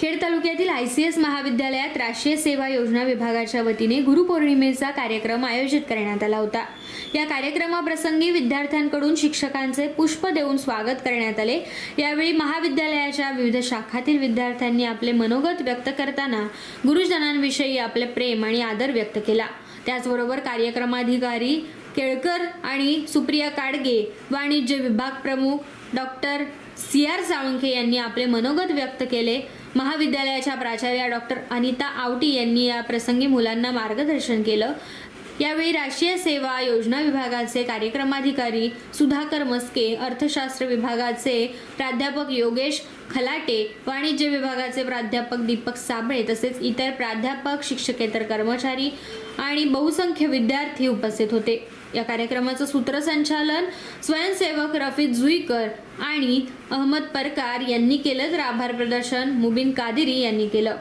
खेड तालुक्यातील I C S महाविद्यालयात राष्ट्रीय सेवा योजना विभागाच्या वतीने गुरुपौर्णिमेचा कार्यक्रम आयोजित करण्यात आला होता. या कार्यक्रमाप्रसंगी विद्यार्थ्यांकडून शिक्षकांचे पुष्प देऊन स्वागत करण्यात आले. यावेळी महाविद्यालयाच्या विविध शाखातील विद्यार्थ्यांनी आपले मनोगत व्यक्त करताना गुरुजनांविषयी आपले प्रेम आणि आदर व्यक्त केला. त्याचबरोबर कार्यक्रमाधिकारी केळकर आणि सुप्रिया काडगे वाणिज्य विभाग प्रमुख डॉक्टर सी आर साळुंखे यांनी आपले मनोगत व्यक्त केले. महाविद्यालयाच्या प्राचार्या डॉक्टर अनिता आवटी यांनी या प्रसंगी मुलांना मार्गदर्शन केलं. यावेळी राष्ट्रीय सेवा योजना विभागाचे कार्यक्रमाधिकारी सुधाकर मस्के अर्थशास्त्र विभागाचे प्राध्यापक योगेश खलाटे वाणिज्य विभागाचे प्राध्यापक दीपक साबळे तसेच इतर प्राध्यापक शिक्षकेतर कर्मचारी आणि बहुसंख्य विद्यार्थी उपस्थित होते. या कार्यक्रमाचं सूत्रसंचालन स्वयंसेवक रफीद जुईकर आणि अहमद परकार यांनी केलं तर आभार प्रदर्शन मुबिन कादिरी यांनी केलं.